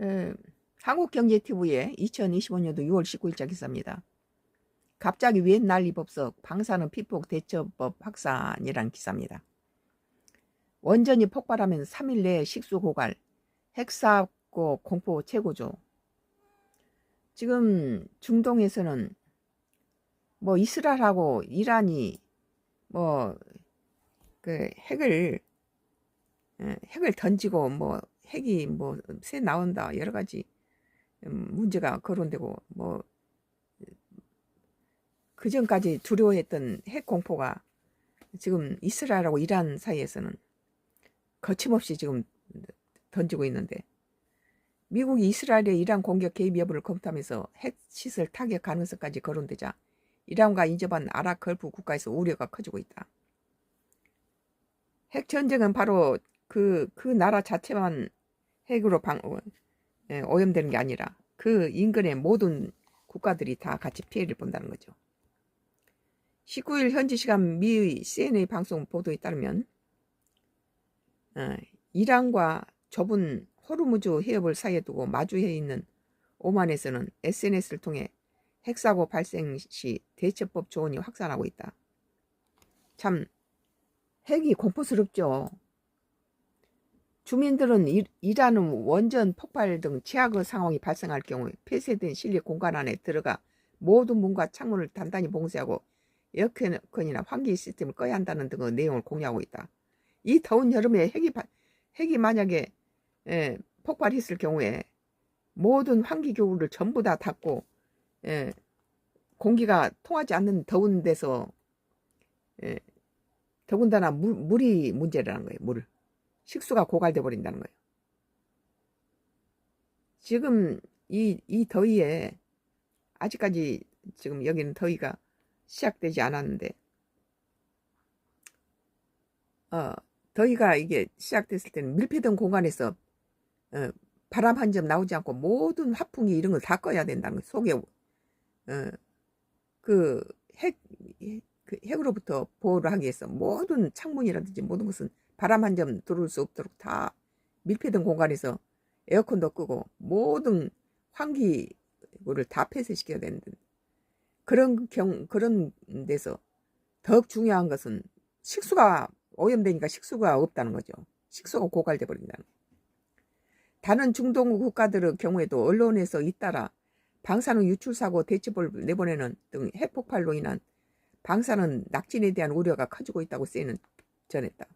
에, 한국경제TV의 2025년도 6월 19일자 기사입니다. 갑자기 웬 난리 법석 방사능 피폭 대처법 확산이란 기사입니다. 원전이 폭발하면 3일 내에 식수 고갈, 핵사고 공포 최고조. 지금 중동에서는 뭐 이스라엘하고 이란이 뭐 그 핵을 예, 핵을 던지고 뭐 핵이 뭐 새 나온다 여러 가지 음, 문제가 거론되고 뭐 그 전까지 두려워했던 핵 공포가 지금 이스라엘하고 이란 사이에서는 거침없이 지금 던지고 있는데 미국이 이스라엘의 이란 공격 개입 여부를 검토하면서 핵 시설 타격 가능성까지 거론되자 이란과 인접한 아랍 걸프 국가에서 우려가 커지고 있다. 핵 전쟁은 바로 그, 그 나라 자체만 핵으로 방, 어, 예, 오염되는 게 아니라 그 인근의 모든 국가들이 다 같이 피해를 본다는 거죠. 19일 현지 시간 미 CNA 방송 보도에 따르면 어, 이란과 좁은 호르무즈 해협을 사이에 두고 마주해 있는 오만에서는 SNS를 통해 핵사고 발생 시 대처법 조언이 확산하고 있다. 참 핵이 공포스럽죠. 주민들은 이, 이란은 원전 폭발 등 최악의 상황이 발생할 경우 폐쇄된 실내 공간 안에 들어가 모든 문과 창문을 단단히 봉쇄하고 에어컨이나 환기 시스템을 꺼야 한다는 등의 내용을 공유하고 있다. 이 더운 여름에 핵이, 핵이 만약에 예, 폭발했을 경우에 모든 환기 교구를 전부 다 닫고 예, 공기가 통하지 않는 더운 데서 예, 더군다나 물, 물이 문제라는 거예요. 물. 식수가 고갈돼 버린다는 거예요. 지금 이, 이 더위에 아직까지 지금 여기는 더위가 시작되지 않았는데 어, 더위가 이게 시작됐을 때는 밀폐된 공간에서 어, 바람 한 점 나오지 않고 모든 화풍이 이런 걸 다 꺼야 된다는 거예요. 속에 어, 그 핵, 그 핵으로부터 보호를 하기 위해서 모든 창문이라든지 모든 것은 바람 한 점 들어올 수 없도록 다 밀폐된 공간에서 에어컨도 끄고 모든 환기를 다 폐쇄시켜야 되는 그런 경 그런 데서 더욱 중요한 것은 식수가 오염되니까 식수가 없다는 거죠. 식수가 고갈돼 버린다는. 다른 중동 국가들의 경우에도 언론에서 잇따라 방사능 유출 사고 대처법을 내보내는 등 핵폭발로 인한 방사능 낙진에 대한 우려가 커지고 있다고 쓰이는 전했다.